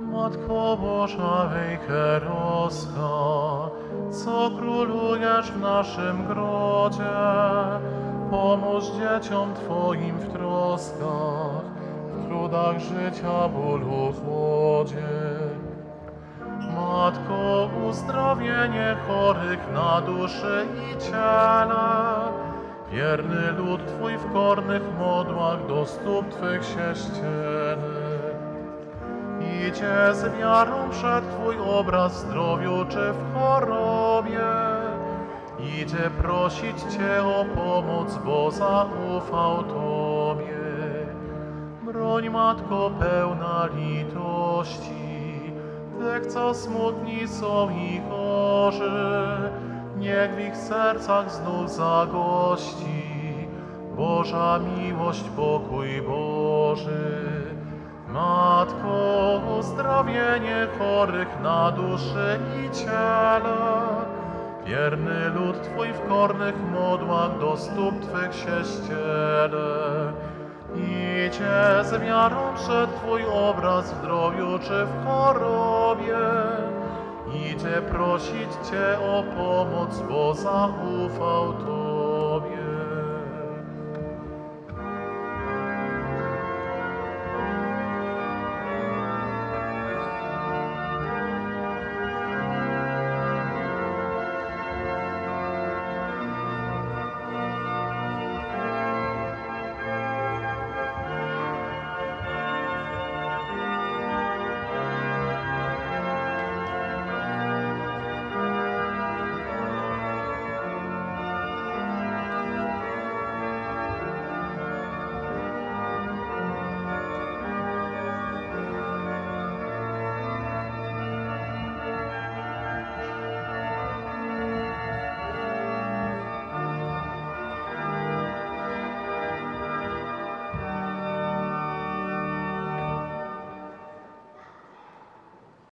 Matko Boża Wejheroska, co królujesz w naszym grodzie, pomóż dzieciom Twoim w troskach, w trudach życia, bólu, chłodzie. Matko, uzdrowienie chorych na duszy i ciele, wierny lud Twój w kornych modłach do stóp Twych się ściele. Idzie z wiarą przed Twój obraz zdrowiu czy w chorobie. Idzie prosić Cię o pomoc, bo zaufał Tobie. Broń Matko pełna litości, tych co smutni są i chorzy. Niech w ich sercach znów zagości Boża miłość, pokój Boży. Matko, uzdrowienie chorych na duszy i ciele. Wierny lud Twój w kornych modłach do stóp Twych się ściele. Idzie z wiarą przed Twój obraz w zdrowiu czy w chorobie. Idzie prosić Cię o pomoc, bo zaufał Tobie.